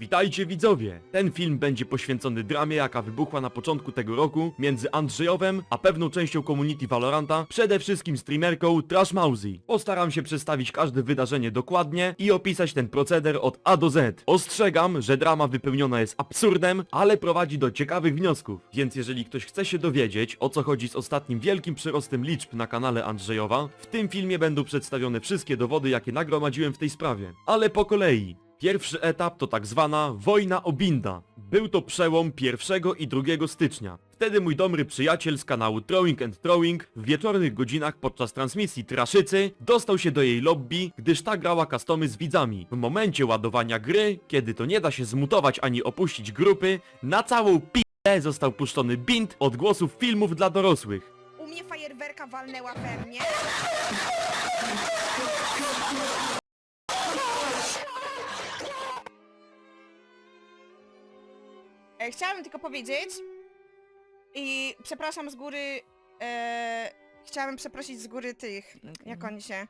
Witajcie widzowie! Ten film będzie poświęcony dramie, jaka wybuchła na początku tego roku między Andrzejowem a pewną częścią community Valoranta, przede wszystkim streamerką Trash Mousy. Postaram się przedstawić każde wydarzenie dokładnie i opisać ten proceder od A do Z. Ostrzegam, że drama wypełniona jest absurdem, ale prowadzi do ciekawych wniosków. Więc jeżeli ktoś chce się dowiedzieć, o co chodzi z ostatnim wielkim przyrostem liczb na kanale Andrzejowa, w tym filmie będą przedstawione wszystkie dowody, jakie nagromadziłem w tej sprawie. Ale po kolei. Pierwszy etap to tak zwana wojna o Binda. Był to przełom 1 i 2 stycznia. Wtedy mój dobry przyjaciel z kanału Throwing and Throwing w wieczornych godzinach podczas transmisji Traszycy dostał się do jej lobby, gdyż ta grała customy z widzami. W momencie ładowania gry, kiedy to nie da się zmutować ani opuścić grupy, na całą p***ę został puszczony bind od głosów filmów dla dorosłych. U mnie fajerwerka walnęła pewnie. E, Chciałabym tylko powiedzieć i przepraszam z góry, e, chciałabym przeprosić z góry tych, jak oni się...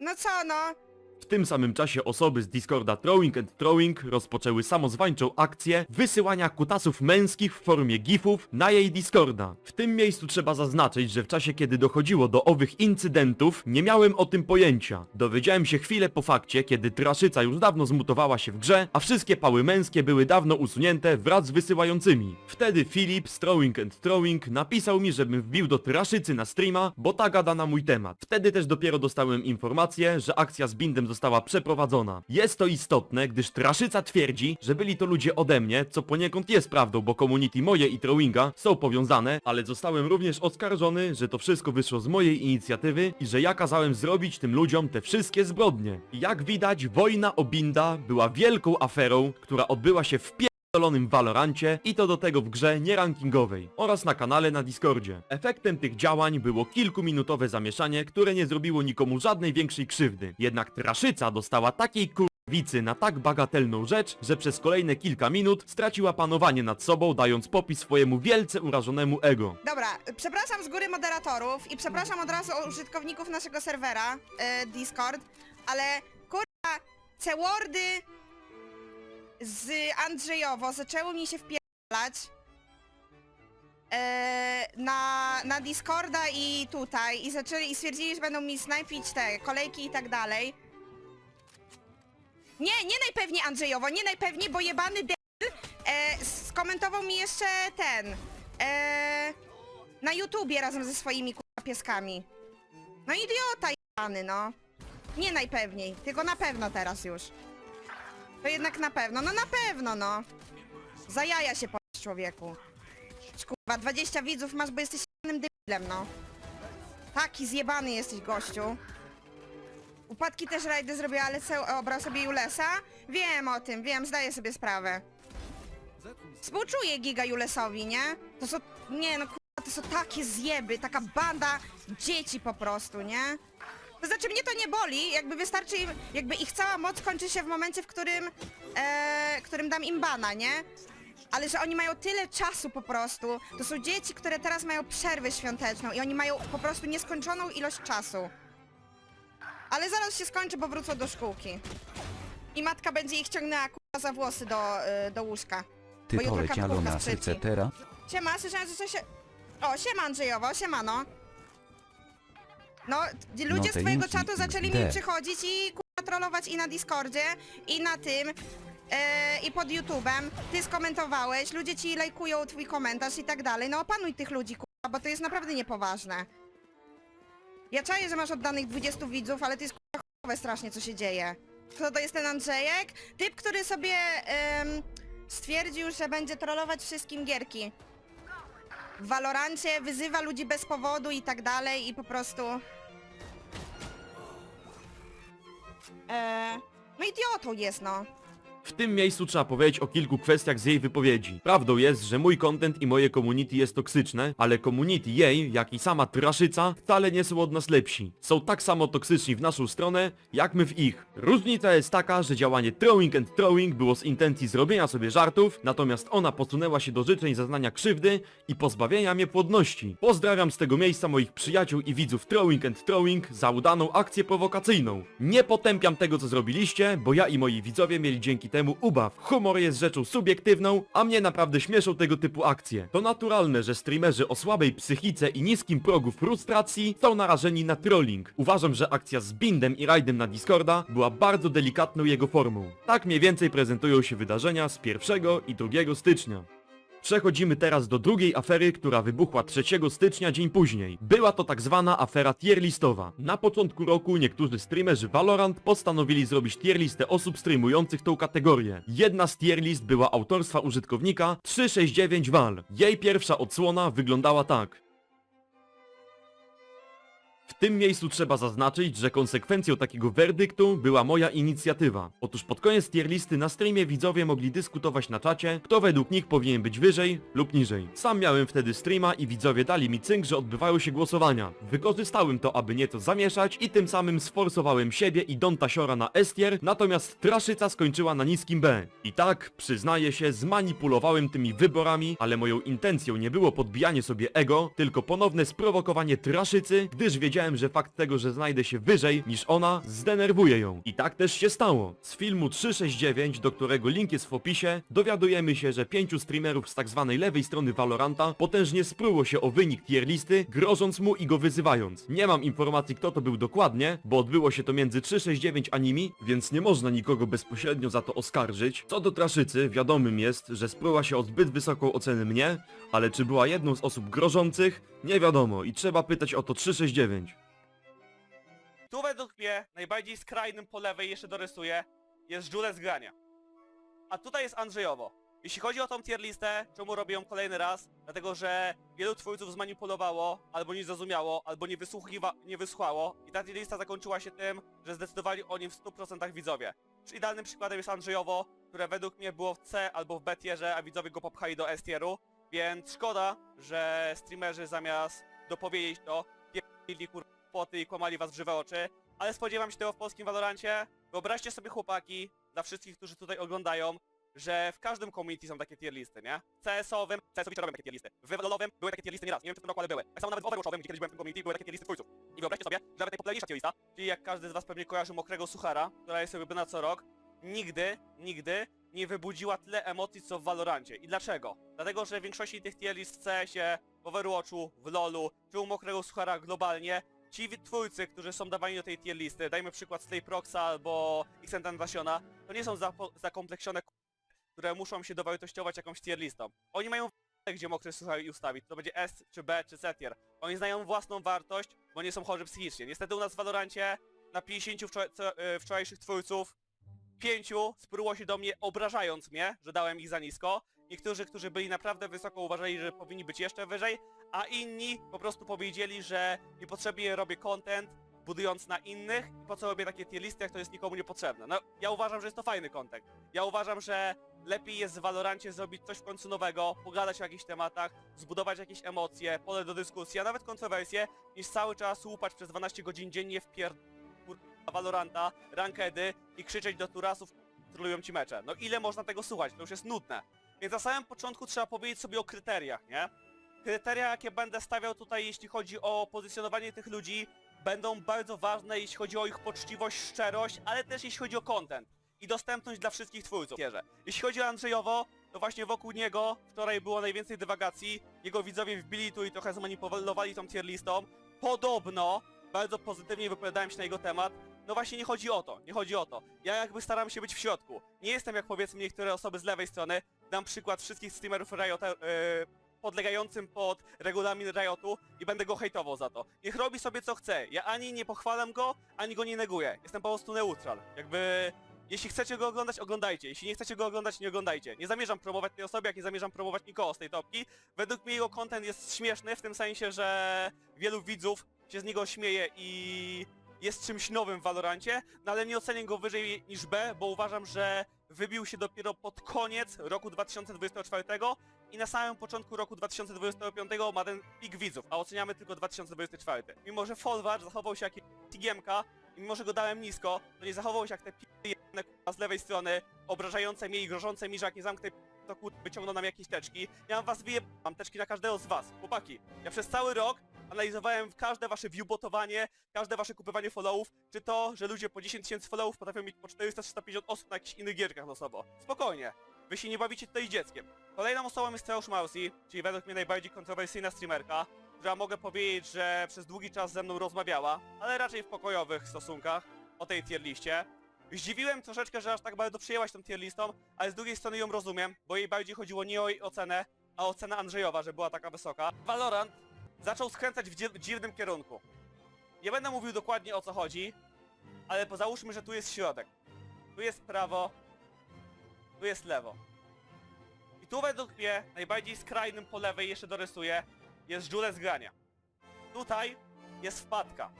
No co no? W tym samym czasie osoby z Discorda Throwing and Throwing rozpoczęły samozwańczą akcję wysyłania kutasów męskich w formie gifów na jej Discorda. W tym miejscu trzeba zaznaczyć, że w czasie kiedy dochodziło do owych incydentów nie miałem o tym pojęcia. Dowiedziałem się chwilę po fakcie, kiedy Traszyca już dawno zmutowała się w grze, a wszystkie pały męskie były dawno usunięte wraz z wysyłającymi. Wtedy Filip z Throwing and Throwing napisał mi, żebym wbił do Traszycy na streama, bo ta gada na mój temat. Wtedy też dopiero dostałem informację, że akcja z Bindem została przeprowadzona. Jest to istotne, gdyż Traszyca twierdzi, że byli to ludzie ode mnie, co poniekąd jest prawdą, bo community moje i Throwinga są powiązane, ale zostałem również oskarżony, że to wszystko wyszło z mojej inicjatywy i że ja kazałem zrobić tym ludziom te wszystkie zbrodnie. Jak widać, wojna o Binda była wielką aferą, która odbyła się w pierdolonym Valorancie i to do tego w grze nierankingowej oraz na kanale na Discordzie. Efektem tych działań było kilkuminutowe zamieszanie, które nie zrobiło nikomu żadnej większej krzywdy. Jednak Traszyca dostała takiej kurwicy na tak bagatelną rzecz, że przez kolejne kilka minut straciła panowanie nad sobą, dając popis swojemu wielce urażonemu ego. Dobra, przepraszam z góry moderatorów i przepraszam od razu użytkowników naszego serwera e, Discord, ale kurwa, C-wordy z Andrzejowo zaczęły mi się wpierdalać e, na, na Discorda i tutaj i zaczęli i stwierdzili, że będą mi snajpić te kolejki i tak dalej. Nie, nie najpewniej Andrzejowo, nie najpewniej, bo jebany debil e, skomentował mi jeszcze ten e, na YouTubie razem ze swoimi kurwa pieskami. No idiota jebany, no. Nie najpewniej, tylko na pewno teraz już. To jednak na pewno, no na pewno, no. Za jaja się po człowieku. Kurwa, 20 widzów masz, bo jesteś jebanym debilem, no. Taki zjebany jesteś, gościu. Upadki też rajdy zrobię, ale co, obrał sobie Julesa? Wiem o tym, wiem, zdaję sobie sprawę. Współczuję Giga Julesowi, nie? To są, nie no kurwa, to są takie zjeby, taka banda dzieci po prostu, nie? To znaczy mnie to nie boli, jakby wystarczy im, jakby ich cała moc kończy się w momencie, w którym, e, którym dam im bana, nie? Ale że oni mają tyle czasu po prostu, to są dzieci, które teraz mają przerwę świąteczną i oni mają po prostu nieskończoną ilość czasu. Ale zaraz się skończy, bo wrócą do szkółki. I matka będzie ich ciągnęła kurwa za włosy do, y, do łóżka. Ty Bo jutro polecialo kapówka na sprzeci. secetera? Siema, słyszałem, że coś się... O, siema Andrzejowo, siemano. No, ludzie z te twojego czatu zaczęli XD. mi przychodzić i kurwa trollować i na Discordzie, i na tym, e, i pod YouTubem. Ty skomentowałeś, ludzie ci lajkują twój komentarz i tak dalej. No opanuj tych ludzi, kurwa, bo to jest naprawdę niepoważne. Ja czaję, że masz oddanych 20 widzów, ale to jest kurwa chujowe strasznie, co się dzieje. Kto to jest ten Andrzejek? Typ, który sobie em, stwierdził, że będzie trollować wszystkim gierki. W Valorancie wyzywa ludzi bez powodu i tak dalej i po prostu... Eee, no idiotą jest, no. W tym miejscu trzeba powiedzieć o kilku kwestiach z jej wypowiedzi. Prawdą jest, że mój content i moje community jest toksyczne, ale community jej, jak i sama Traszyca, wcale nie są od nas lepsi. Są tak samo toksyczni w naszą stronę, jak my w ich. Różnica jest taka, że działanie Throwing and Throwing było z intencji zrobienia sobie żartów, natomiast ona posunęła się do życzeń zaznania krzywdy i pozbawienia mnie płodności. Pozdrawiam z tego miejsca moich przyjaciół i widzów Throwing and Throwing za udaną akcję prowokacyjną. Nie potępiam tego co zrobiliście, bo ja i moi widzowie mieli dzięki temu ubaw. Humor jest rzeczą subiektywną, a mnie naprawdę śmieszą tego typu akcje. To naturalne, że streamerzy o słabej psychice i niskim progu frustracji są narażeni na trolling. Uważam, że akcja z Bindem i Rajdem na Discorda była bardzo delikatną jego formą. Tak mniej więcej prezentują się wydarzenia z 1 i 2 stycznia. Przechodzimy teraz do drugiej afery, która wybuchła 3 stycznia dzień później. Była to tak zwana afera tierlistowa. Na początku roku niektórzy streamerzy Valorant postanowili zrobić tierlistę osób streamujących tą kategorię. Jedna z tierlist była autorstwa użytkownika 369val. Jej pierwsza odsłona wyglądała tak. W tym miejscu trzeba zaznaczyć, że konsekwencją takiego werdyktu była moja inicjatywa. Otóż pod koniec tier listy na streamie widzowie mogli dyskutować na czacie, kto według nich powinien być wyżej lub niżej. Sam miałem wtedy streama i widzowie dali mi cynk, że odbywają się głosowania. Wykorzystałem to, aby nieco zamieszać i tym samym sforsowałem siebie i Don Tasiora na S tier, natomiast Traszyca skończyła na niskim B. I tak, przyznaję się, zmanipulowałem tymi wyborami, ale moją intencją nie było podbijanie sobie ego, tylko ponowne sprowokowanie Traszycy, gdyż wiedziałem, że fakt tego, że znajdę się wyżej niż ona, zdenerwuje ją. I tak też się stało. Z filmu 369, do którego link jest w opisie, dowiadujemy się, że pięciu streamerów z tak zwanej lewej strony Valoranta potężnie spruło się o wynik tier listy, grożąc mu i go wyzywając. Nie mam informacji kto to był dokładnie, bo odbyło się to między 369 a nimi, więc nie można nikogo bezpośrednio za to oskarżyć. Co do Traszycy, wiadomym jest, że spruła się o zbyt wysoką ocenę mnie, ale czy była jedną z osób grożących, nie wiadomo i trzeba pytać o to 369. Tu według mnie najbardziej skrajnym po lewej jeszcze dorysuję jest Jules Grania. A tutaj jest Andrzejowo. Jeśli chodzi o tą tier listę, czemu robię ją kolejny raz? Dlatego, że wielu twórców zmanipulowało, albo nie zrozumiało, albo nie, nie wysłuchało i ta tier lista zakończyła się tym, że zdecydowali o nim w 100% widzowie. Idealnym przykładem jest Andrzejowo, które według mnie było w C albo w B tierze, a widzowie go popchali do S tieru, więc szkoda, że streamerzy zamiast dopowiedzieć to, pierdolili kur poty i kłamali was w żywe oczy, ale spodziewam się tego w polskim Valorancie. Wyobraźcie sobie chłopaki, dla wszystkich, którzy tutaj oglądają, że w każdym community są takie tier listy, nie? CS-owym, CS-owicze robią takie tier listy. W LoLowym były takie tier listy nieraz, nie wiem czy w tym roku, ale były. Tak samo nawet w Overwatchowym, gdzie kiedyś byłem w tym community, były takie tier listy twórców. I wyobraźcie sobie, że nawet najpopularniejsza tier lista, czyli jak każdy z was pewnie kojarzy Mokrego Suchara, która jest robiona co rok, nigdy, nigdy nie wybudziła tyle emocji co w Valorancie. I dlaczego? Dlatego, że w większości tych tier list w CS-ie, w Overwatchu, w LoLu, czy u Mokrego Suchara globalnie, ci twórcy, którzy są dawani do tej tier listy, dajmy przykład Slayproxa albo Xentan Vasiona, to nie są zakompleksione k- które muszą się dowartościować jakąś tier listą. Oni mają w- gdzie mokry suchar i ustawić, to będzie S, czy B, czy C tier. Oni znają własną wartość, bo nie są chorzy psychicznie. Niestety u nas w Valorancie na 50 wczor- co- y, wczorajszych twórców pięciu spróło się do mnie obrażając mnie, że dałem ich za nisko. Niektórzy, którzy byli naprawdę wysoko uważali, że powinni być jeszcze wyżej, a inni po prostu powiedzieli, że niepotrzebnie robię content, budując na innych i po co robię takie tier listy, jak to jest nikomu niepotrzebne. No, ja uważam, że jest to fajny content. Ja uważam, że lepiej jest w Valorancie zrobić coś w końcu nowego, pogadać o jakichś tematach, zbudować jakieś emocje, pole do dyskusji, a nawet kontrowersje, niż cały czas łupać przez 12 godzin dziennie w pier... Valoranta, rankedy i krzyczeć do turasów, trolują ci mecze. No ile można tego słuchać? To już jest nudne. Więc na samym początku trzeba powiedzieć sobie o kryteriach, nie? Kryteria, jakie będę stawiał tutaj, jeśli chodzi o pozycjonowanie tych ludzi, będą bardzo ważne, jeśli chodzi o ich poczciwość, szczerość, ale też jeśli chodzi o content i dostępność dla wszystkich twórców. Wierzę. Jeśli chodzi o Andrzejowo, to właśnie wokół niego wczoraj było najwięcej dywagacji, jego widzowie wbili tu i trochę zmanipulowali tą tier listą. Podobno bardzo pozytywnie wypowiadałem się na jego temat. No właśnie nie chodzi o to, nie chodzi o to. Ja jakby staram się być w środku. Nie jestem jak powiedzmy niektóre osoby z lewej strony. Dam przykład wszystkich streamerów Riota, yy, podlegającym pod regulamin Riotu i będę go hejtował za to. Niech robi sobie co chce. Ja ani nie pochwalam go, ani go nie neguję. Jestem po prostu neutral. Jakby... Jeśli chcecie go oglądać, oglądajcie. Jeśli nie chcecie go oglądać, nie oglądajcie. Nie zamierzam promować tej osoby, jak nie zamierzam promować nikogo z tej topki. Według mnie jego content jest śmieszny, w tym sensie, że wielu widzów się z niego śmieje i jest czymś nowym w Valorancie, no ale nie ocenię go wyżej niż B, bo uważam, że wybił się dopiero pod koniec roku 2024 i na samym początku roku 2025 ma ten pik widzów, a oceniamy tylko 2024. Mimo, że Folwark zachował się jak Tigiemka i mimo, że go dałem nisko, to nie zachował się jak te k***a z lewej strony, obrażające mnie i grożące mi, że jak nie zamknę to kur... wyciągną nam jakieś teczki. Ja mam was wyjeb... mam teczki na każdego z was, chłopaki. Ja przez cały rok analizowałem każde wasze viewbotowanie, każde wasze kupywanie followów, czy to, że ludzie po 10 tysięcy followów potrafią mieć po 400-350 osób na jakichś innych gierkach losowo. Spokojnie. Wy się nie bawicie tutaj dzieckiem. Kolejną osobą jest Treusz Mausi, czyli według mnie najbardziej kontrowersyjna streamerka, która mogę powiedzieć, że przez długi czas ze mną rozmawiała, ale raczej w pokojowych stosunkach o tej tier liście. Zdziwiłem troszeczkę, że aż tak bardzo przyjęłaś tą tier listą, ale z drugiej strony ją rozumiem, bo jej bardziej chodziło nie o jej ocenę, a o cenę Andrzejowa, że była taka wysoka. Valorant zaczął skręcać w dzi- dziwnym kierunku. Nie będę mówił dokładnie o co chodzi, ale po- załóżmy, że tu jest środek. Tu jest prawo, tu jest lewo. I tu według mnie najbardziej skrajnym po lewej jeszcze dorysuję jest żule z grania. Tutaj jest wpadka.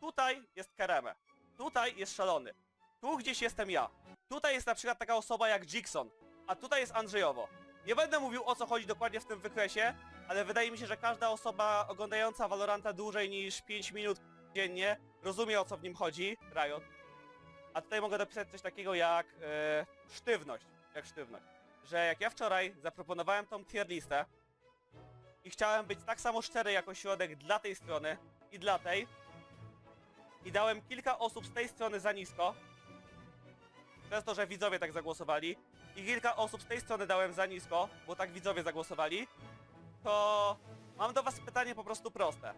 Tutaj jest Kereme. Tutaj jest szalony. Tu gdzieś jestem ja. Tutaj jest na przykład taka osoba jak Jigson. A tutaj jest Andrzejowo. Nie będę mówił o co chodzi dokładnie w tym wykresie, ale wydaje mi się, że każda osoba oglądająca Valoranta dłużej niż 5 minut dziennie rozumie o co w nim chodzi. Riot. A tutaj mogę dopisać coś takiego jak e, sztywność. Jak sztywność. Że jak ja wczoraj zaproponowałem tą tier listę i chciałem być tak samo szczery jako środek dla tej strony i dla tej i dałem kilka osób z tej strony za nisko przez to, że widzowie tak zagłosowali i kilka osób z tej strony dałem za nisko, bo tak widzowie zagłosowali, to mam do was pytanie po prostu proste.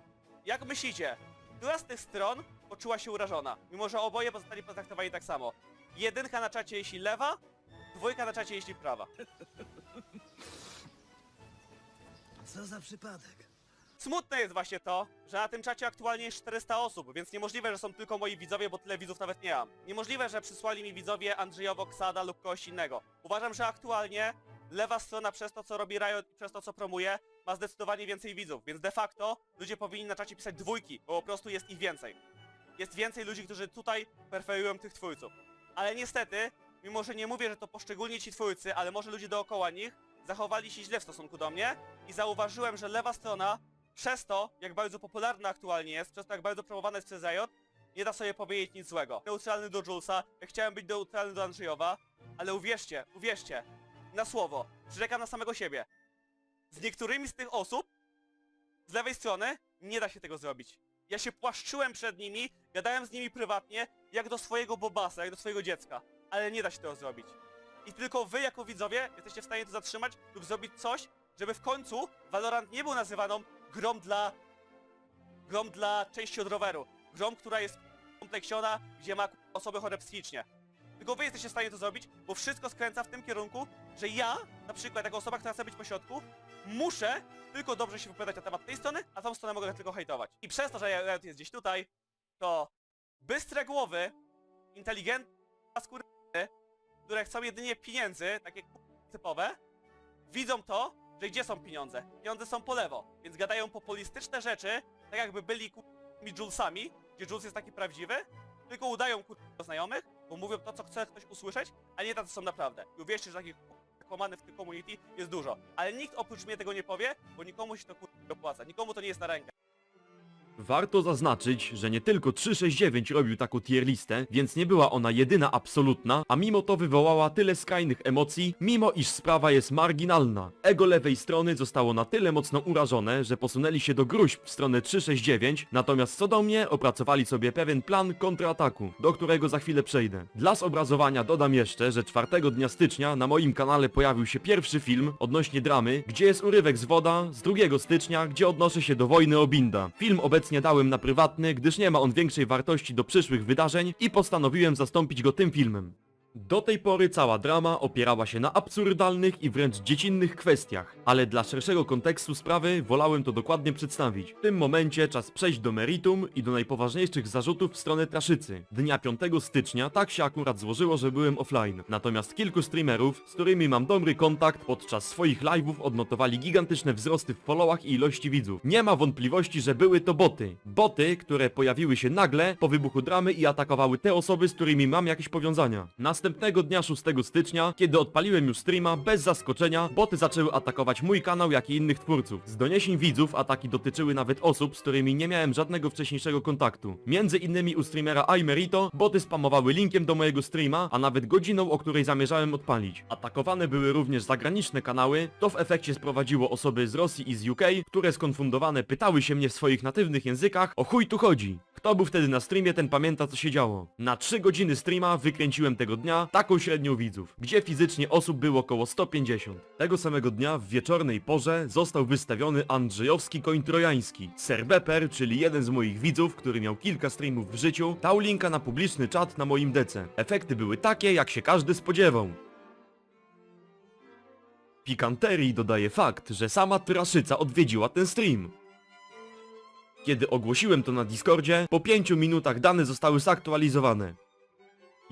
Jak myślicie, która z tych stron poczuła się urażona, mimo że oboje pozostali potraktowani tak samo? Jedynka na czacie jeśli lewa, dwójka na czacie jeśli prawa. Co za przypadek? Smutne jest właśnie to, że na tym czacie aktualnie jest 400 osób, więc niemożliwe, że są tylko moi widzowie, bo tyle widzów nawet nie mam. Niemożliwe, że przysłali mi widzowie Andrzejowo, Ksada lub kogoś innego. Uważam, że aktualnie lewa strona przez to, co robi Riot i przez to, co promuje, ma zdecydowanie więcej widzów, więc de facto ludzie powinni na czacie pisać dwójki, bo po prostu jest ich więcej. Jest więcej ludzi, którzy tutaj preferują tych twórców. Ale niestety, mimo że nie mówię, że to poszczególnie ci twórcy, ale może ludzie dookoła nich, zachowali się źle w stosunku do mnie i zauważyłem, że lewa strona przez to, jak bardzo popularna aktualnie jest, przez to, jak bardzo promowana jest przez Riot, nie da sobie powiedzieć nic złego. Neutralny do Julesa, ja chciałem być neutralny do Andrzejowa, ale uwierzcie, uwierzcie, na słowo, przyrzekam na samego siebie. Z niektórymi z tych osób, z lewej strony, nie da się tego zrobić. Ja się płaszczyłem przed nimi, gadałem z nimi prywatnie, jak do swojego bobasa, jak do swojego dziecka. Ale nie da się tego zrobić. I tylko wy jako widzowie jesteście w stanie to zatrzymać lub zrobić coś, żeby w końcu Valorant nie był nazywaną grą dla... grą dla części od roweru. Grą, która jest kompleksiona, gdzie ma osoby chore psychicznie. Tylko wy jesteście w stanie to zrobić, bo wszystko skręca w tym kierunku, że ja, na przykład jako osoba, która chce być po środku, muszę tylko dobrze się wypowiadać na temat tej strony, a tą stronę mogę tylko hejtować. I przez to, że Riot jest gdzieś tutaj, to bystre głowy, inteligentne skóry, które chcą jedynie pieniędzy, takie typowe, widzą to, że gdzie są pieniądze? Pieniądze są po lewo, więc gadają populistyczne rzeczy, tak jakby byli kurmi Julesami, gdzie Jules jest taki prawdziwy, tylko udają kur... do znajomych, bo mówią to, co chce ktoś usłyszeć, a nie tacy są naprawdę. I uwierzcie, że takich kłamanych w tym community jest dużo. Ale nikt oprócz mnie tego nie powie, bo nikomu się to kur... nie opłaca, nikomu to nie jest na rękę. Warto zaznaczyć, że nie tylko 369 robił taką tier listę, więc nie była ona jedyna absolutna, a mimo to wywołała tyle skrajnych emocji, mimo iż sprawa jest marginalna. Ego lewej strony zostało na tyle mocno urażone, że posunęli się do gruźb w stronę 369, natomiast co do mnie opracowali sobie pewien plan kontrataku, do którego za chwilę przejdę. Dla zobrazowania dodam jeszcze, że 4 dnia stycznia na moim kanale pojawił się pierwszy film odnośnie dramy, gdzie jest urywek z woda, z 2 stycznia, gdzie odnoszę się do wojny Obinda. Film obecnie dałem na prywatny, gdyż nie ma on większej wartości do przyszłych wydarzeń i postanowiłem zastąpić go tym filmem. Do tej pory cała drama opierała się na absurdalnych i wręcz dziecinnych kwestiach, ale dla szerszego kontekstu sprawy wolałem to dokładnie przedstawić. W tym momencie czas przejść do meritum i do najpoważniejszych zarzutów w stronę Traszycy. Dnia 5 stycznia tak się akurat złożyło, że byłem offline. Natomiast kilku streamerów, z którymi mam dobry kontakt, podczas swoich live'ów odnotowali gigantyczne wzrosty w followach i ilości widzów. Nie ma wątpliwości, że były to boty. Boty, które pojawiły się nagle po wybuchu dramy i atakowały te osoby, z którymi mam jakieś powiązania. Następnego dnia 6 stycznia, kiedy odpaliłem już streama, bez zaskoczenia, boty zaczęły atakować mój kanał, jak i innych twórców. Z doniesień widzów ataki dotyczyły nawet osób, z którymi nie miałem żadnego wcześniejszego kontaktu. Między innymi u streamera iMerito, boty spamowały linkiem do mojego streama, a nawet godziną, o której zamierzałem odpalić. Atakowane były również zagraniczne kanały, to w efekcie sprowadziło osoby z Rosji i z UK, które skonfundowane pytały się mnie w swoich natywnych językach, o chuj tu chodzi. Kto był wtedy na streamie, ten pamięta co się działo. Na 3 godziny streama wykręciłem tego dnia taką średnią widzów, gdzie fizycznie osób było około 150. Tego samego dnia w wieczornej porze został wystawiony Andrzejowski koń trojański. Serbeper, czyli jeden z moich widzów, który miał kilka streamów w życiu, dał linka na publiczny czat na moim dece. Efekty były takie, jak się każdy spodziewał. Pikanterii dodaje fakt, że sama Traszyca odwiedziła ten stream. Kiedy ogłosiłem to na Discordzie, po 5 minutach dane zostały zaktualizowane.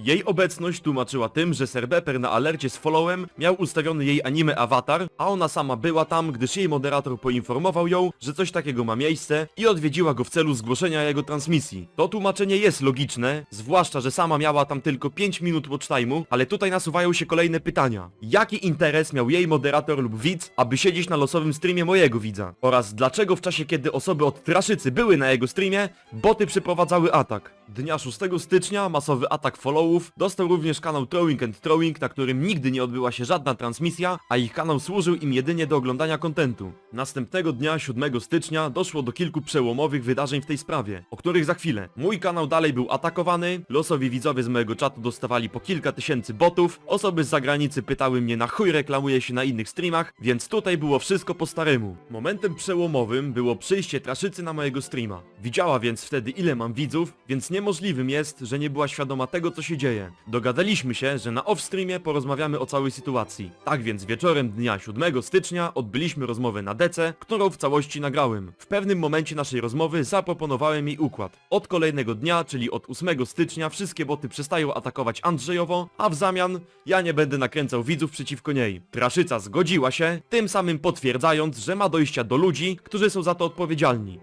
Jej obecność tłumaczyła tym, że Serbeper na alercie z followem miał ustawiony jej anime awatar, a ona sama była tam, gdyż jej moderator poinformował ją, że coś takiego ma miejsce i odwiedziła go w celu zgłoszenia jego transmisji. To tłumaczenie jest logiczne, zwłaszcza, że sama miała tam tylko 5 minut watch time'u, ale tutaj nasuwają się kolejne pytania. Jaki interes miał jej moderator lub widz, aby siedzieć na losowym streamie mojego widza? Oraz dlaczego w czasie, kiedy osoby od Traszycy były na jego streamie, boty przeprowadzały atak? Dnia 6 stycznia masowy atak followów dostał również kanał Throwing and Throwing, na którym nigdy nie odbyła się żadna transmisja, a ich kanał służył im jedynie do oglądania kontentu. Następnego dnia 7 stycznia doszło do kilku przełomowych wydarzeń w tej sprawie, o których za chwilę. Mój kanał dalej był atakowany, losowi widzowie z mojego czatu dostawali po kilka tysięcy botów, osoby z zagranicy pytały mnie na chuj reklamuje się na innych streamach, więc tutaj było wszystko po staremu. Momentem przełomowym było przyjście Traszycy na mojego streama. Widziała więc wtedy ile mam widzów, więc niemożliwym jest, że nie była świadoma tego co się dzieje. Dogadaliśmy się, że na off-streamie porozmawiamy o całej sytuacji. Tak więc wieczorem dnia 7 stycznia odbyliśmy rozmowę na DC, którą w całości nagrałem. W pewnym momencie naszej rozmowy zaproponowałem jej układ. Od kolejnego dnia, czyli od 8 stycznia wszystkie boty przestają atakować Andrzejowo, a w zamian ja nie będę nakręcał widzów przeciwko niej. Traszyca zgodziła się, tym samym potwierdzając, że ma dojścia do ludzi, którzy są za to odpowiedzialni.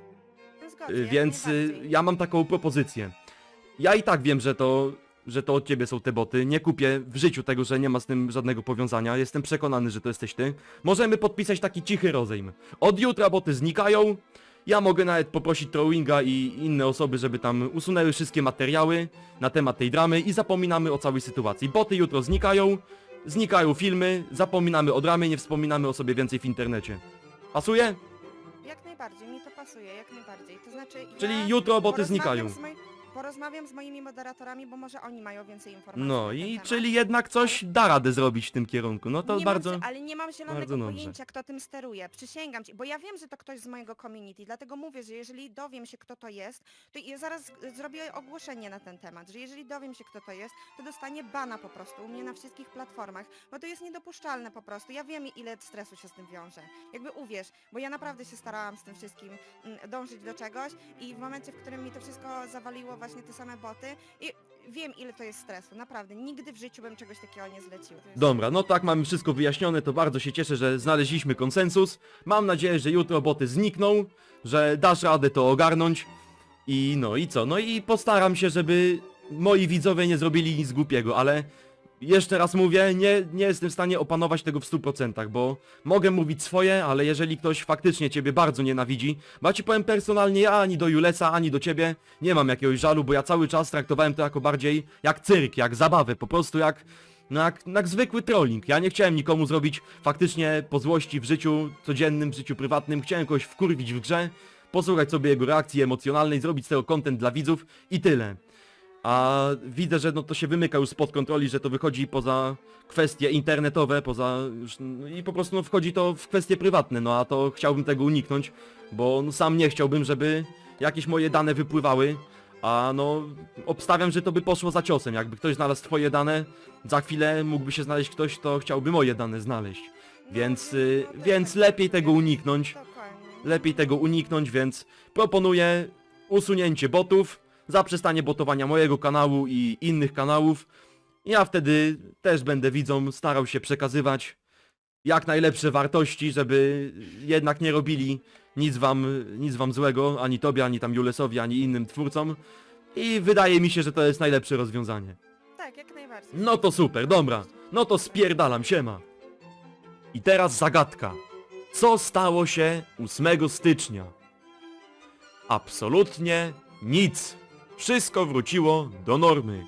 Zgodzę, Y, jak Więc y, najbardziej. ja mam taką propozycję. Ja i tak wiem, że to, że to od ciebie są te boty. Nie kupię w życiu tego, że nie ma z tym żadnego powiązania. Jestem przekonany, że to jesteś ty. Możemy podpisać taki cichy rozejm. Od jutra boty znikają. Ja mogę nawet poprosić Trowinga i inne osoby, żeby tam usunęły wszystkie materiały na temat tej dramy i zapominamy o całej sytuacji. Boty jutro znikają, znikają filmy, zapominamy o dramie, nie wspominamy o sobie więcej w internecie. Pasuje? Jak najbardziej, mi to pasuje, jak najbardziej. To znaczy Czyli ja jutro boty porozmawiam znikają. z moi- Porozmawiam z moimi moderatorami, bo może oni mają więcej informacji No na ten i temat. czyli jednak coś da radę zrobić w tym kierunku. No to nie bardzo... Mam, ale nie mam zielonego bardzo dobrze. pojęcia, kto tym steruje. Przysięgam ci, bo ja wiem, że to ktoś z mojego community, dlatego mówię, że jeżeli dowiem się, kto to jest, to ja zaraz y, zrobię ogłoszenie na ten temat, że jeżeli dowiem się, kto to jest, to dostanie bana po prostu u mnie na wszystkich platformach, bo to jest niedopuszczalne po prostu. Ja wiem, ile stresu się z tym wiąże. Jakby uwierz, bo ja naprawdę się starałam z tym wszystkim mm, dążyć do czegoś i w momencie, w którym mi to wszystko zawaliło właśnie te same boty i wiem, ile to jest stresu. Naprawdę, nigdy w życiu bym czegoś takiego nie zlecił. To jest- Dobra, no tak, mamy wszystko wyjaśnione, to bardzo się cieszę, że znaleźliśmy konsensus. Mam nadzieję, że jutro boty znikną, że dasz radę to ogarnąć. I no i co? No i postaram się, żeby moi widzowie nie zrobili nic głupiego, ale jeszcze raz mówię, nie, nie jestem w stanie opanować tego w 100%, bo mogę mówić swoje, ale jeżeli ktoś faktycznie ciebie bardzo nienawidzi, bo ja ci powiem personalnie, ja ani do Julesa, ani do ciebie nie mam jakiegoś żalu, bo ja cały czas traktowałem to jako bardziej jak cyrk, jak zabawę, po prostu jak no jak, jak zwykły trolling. Ja nie chciałem nikomu zrobić faktycznie po złości w życiu codziennym, w życiu prywatnym. Chciałem kogoś wkurwić w grze, posłuchać sobie jego reakcji emocjonalnej, zrobić z tego content dla widzów i tyle. A widzę, że no to się wymyka już spod kontroli, że to wychodzi poza kwestie internetowe, poza... No i po prostu no, wchodzi to w kwestie prywatne, no a to chciałbym tego uniknąć, bo no, sam nie chciałbym, żeby jakieś moje dane wypływały, A no, obstawiam, że to by poszło za ciosem. Jakby ktoś znalazł twoje dane, za chwilę mógłby się znaleźć ktoś, kto chciałby moje dane znaleźć. Więc, y, więc lepiej tego uniknąć. Dokładnie. Lepiej tego uniknąć, więc proponuję usunięcie botów, zaprzestanie botowania mojego kanału i innych kanałów. Ja wtedy też będę widzom starał się przekazywać jak najlepsze wartości, żeby jednak nie robili nic wam, nic wam złego, ani tobie, ani tam Julesowi, ani innym twórcom. I wydaje mi się, że to jest najlepsze rozwiązanie. Tak, jak najbardziej. No to super, dobra. No to spierdalam, siema. I teraz zagadka. Co stało się 8 stycznia? Absolutnie nic. Wszystko wróciło do normy.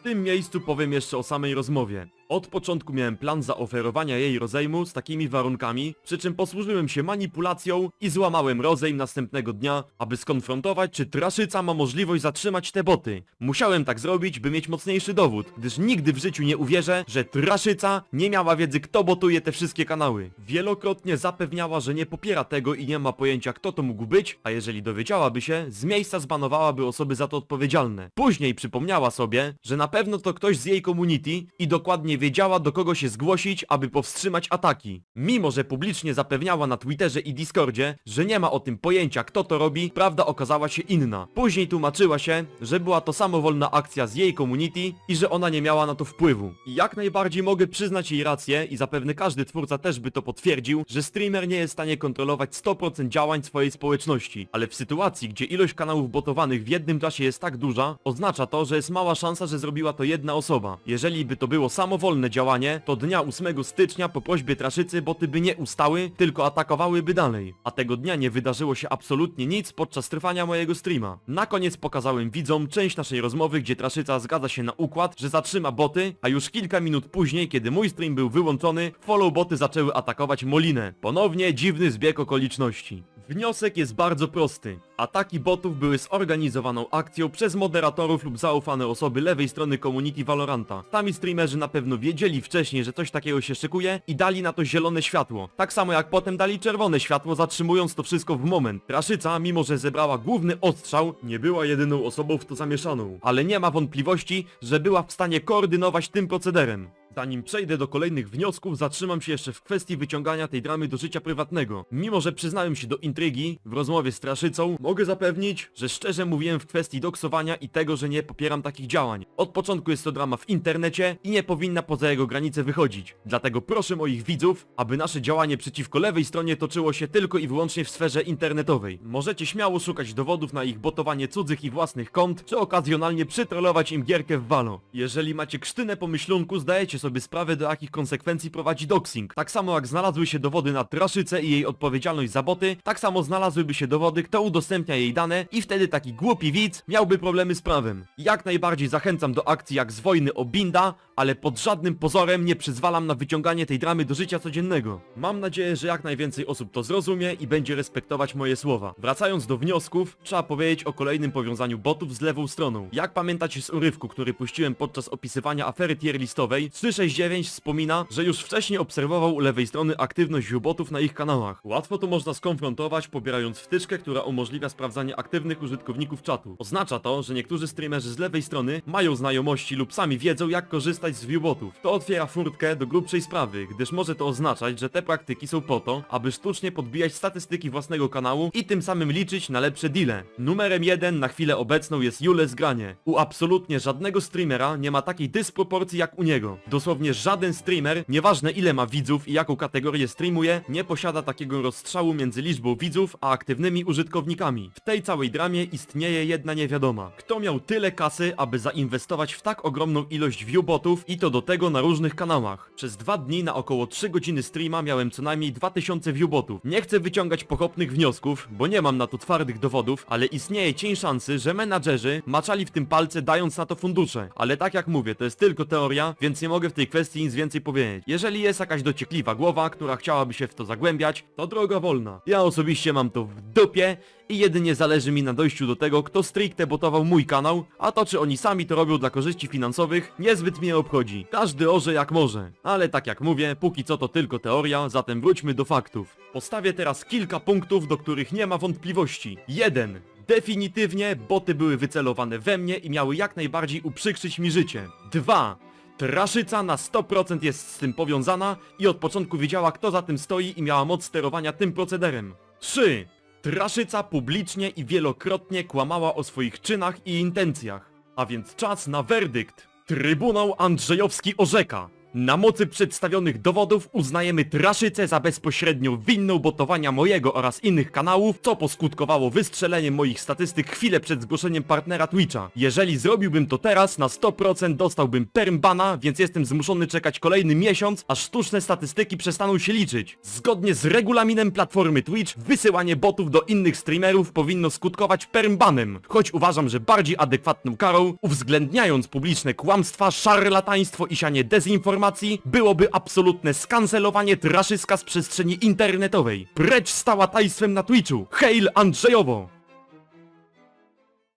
W tym miejscu powiem jeszcze o samej rozmowie. Od początku miałem plan zaoferowania jej rozejmu z takimi warunkami, przy czym posłużyłem się manipulacją i złamałem rozejm następnego dnia, aby skonfrontować, czy Traszyca ma możliwość zatrzymać te boty. Musiałem tak zrobić, by mieć mocniejszy dowód, gdyż nigdy w życiu nie uwierzę, że Traszyca nie miała wiedzy, kto botuje te wszystkie kanały. Wielokrotnie zapewniała, że nie popiera tego i nie ma pojęcia, kto to mógł być, a jeżeli dowiedziałaby się, z miejsca zbanowałaby osoby za to odpowiedzialne. Później przypomniała sobie, że na pewno to ktoś z jej community i dokładnie wiedziała do kogo się zgłosić, aby powstrzymać ataki. Mimo, że publicznie zapewniała na Twitterze i Discordzie, że nie ma o tym pojęcia kto to robi, prawda okazała się inna. Później tłumaczyła się, że była to samowolna akcja z jej community i że ona nie miała na to wpływu. I jak najbardziej mogę przyznać jej rację i zapewne każdy twórca też by to potwierdził, że streamer nie jest w stanie kontrolować 100% działań swojej społeczności. Ale w sytuacji, gdzie ilość kanałów botowanych w jednym czasie jest tak duża, oznacza to, że jest mała szansa, że zrobiła to jedna osoba. Jeżeli by to było samowolne działanie, to dnia 8 stycznia po prośbie Traszycy boty by nie ustały, tylko atakowałyby dalej. A tego dnia nie wydarzyło się absolutnie nic podczas trwania mojego streama. Na koniec pokazałem widzom część naszej rozmowy, gdzie Traszyca zgadza się na układ, że zatrzyma boty, a już kilka minut później, kiedy mój stream był wyłączony, follow boty zaczęły atakować Molinę. Ponownie dziwny zbieg okoliczności. Wniosek jest bardzo prosty. Ataki botów były zorganizowaną akcją przez moderatorów lub zaufane osoby lewej strony community Valoranta. Sami streamerzy na pewno wiedzieli wcześniej, że coś takiego się szykuje i dali na to zielone światło. Tak samo jak potem dali czerwone światło, zatrzymując to wszystko w moment. Traszyca, mimo że zebrała główny ostrzał, nie była jedyną osobą w to zamieszaną. Ale nie ma wątpliwości, że była w stanie koordynować tym procederem. Zanim przejdę do kolejnych wniosków, zatrzymam się jeszcze w kwestii wyciągania tej dramy do życia prywatnego. Mimo, że przyznałem się do intrygi w rozmowie z Traszycą, mogę zapewnić, że szczerze mówiłem w kwestii doksowania i tego, że nie popieram takich działań. Od początku jest to drama w internecie i nie powinna poza jego granice wychodzić. Dlatego proszę moich widzów, aby nasze działanie przeciwko lewej stronie toczyło się tylko i wyłącznie w sferze internetowej. Możecie śmiało szukać dowodów na ich botowanie cudzych i własnych kont, czy okazjonalnie przytrollować im gierkę w Valo. Jeżeli macie krztynę pomyślunku, zdajecie sobie sprawę do jakich konsekwencji prowadzi doxing. Tak samo jak znalazły się dowody na Traszycę i jej odpowiedzialność za boty, tak samo znalazłyby się dowody kto udostępnia jej dane i wtedy taki głupi widz miałby problemy z prawem. Jak najbardziej zachęcam do akcji jak z wojny o Binda, ale pod żadnym pozorem nie przyzwalam na wyciąganie tej dramy do życia codziennego. Mam nadzieję, że jak najwięcej osób to zrozumie i będzie respektować moje słowa. Wracając do wniosków, trzeba powiedzieć o kolejnym powiązaniu botów z lewą stroną. Jak pamiętacie z urywku, który puściłem podczas opisywania afery tier listowej, 369 wspomina, że już wcześniej obserwował u lewej strony aktywność botów na ich kanałach. Łatwo to można skonfrontować pobierając wtyczkę, która umożliwia sprawdzanie aktywnych użytkowników czatu. Oznacza to, że niektórzy streamerzy z lewej strony mają znajomości lub sami wiedzą jak korzystać z viewbotów. To otwiera furtkę do grubszej sprawy, gdyż może to oznaczać, że te praktyki są po to, aby sztucznie podbijać statystyki własnego kanału i tym samym liczyć na lepsze deale. Numerem jeden na chwilę obecną jest Jules Granie. U absolutnie żadnego streamera nie ma takiej dysproporcji jak u niego. Dosłownie żaden streamer, nieważne ile ma widzów i jaką kategorię streamuje, nie posiada takiego rozstrzału między liczbą widzów a aktywnymi użytkownikami. W tej całej dramie istnieje jedna niewiadoma. Kto miał tyle kasy, aby zainwestować w tak ogromną ilość viewbotów i to do tego na różnych kanałach? Przez dwa dni na około 3 godziny streama miałem co najmniej 2000 viewbotów. Nie chcę wyciągać pochopnych wniosków, bo nie mam na to twardych dowodów, ale istnieje cień szansy, że menadżerzy maczali w tym palce dając na to fundusze. Ale tak jak mówię, to jest tylko teoria, więc nie mogę mogę w tej kwestii nic więcej powiedzieć. Jeżeli jest jakaś dociekliwa głowa, która chciałaby się w to zagłębiać, to droga wolna. Ja osobiście mam to w dupie i jedynie zależy mi na dojściu do tego, kto stricte botował mój kanał, a to czy oni sami to robią dla korzyści finansowych, niezbyt mnie obchodzi. Każdy orze jak może. Ale tak jak mówię, póki co to tylko teoria, zatem wróćmy do faktów. Postawię teraz kilka punktów, do których nie ma wątpliwości. 1. Definitywnie boty były wycelowane we mnie i miały jak najbardziej uprzykrzyć mi życie. 2. Traszyca na 100% jest z tym powiązana i od początku wiedziała kto za tym stoi i miała moc sterowania tym procederem. 3. Traszyca publicznie i wielokrotnie kłamała o swoich czynach i intencjach. A więc czas na werdykt. Trybunał Andrzejowski orzeka. Na mocy przedstawionych dowodów uznajemy Traszycę za bezpośrednio winną botowania mojego oraz innych kanałów, co poskutkowało wystrzeleniem moich statystyk chwilę przed zgłoszeniem partnera Twitcha. Jeżeli zrobiłbym to teraz, na 100% dostałbym permbana, więc jestem zmuszony czekać kolejny miesiąc, aż sztuczne statystyki przestaną się liczyć. Zgodnie z regulaminem platformy Twitch, wysyłanie botów do innych streamerów powinno skutkować permbanem, choć uważam, że bardziej adekwatną karą, uwzględniając publiczne kłamstwa, szarlataństwo i sianie dezinformacji, byłoby absolutne skancelowanie traszyska z przestrzeni internetowej. Precz z tajstwem na Twitchu! Hail Andrzejowo!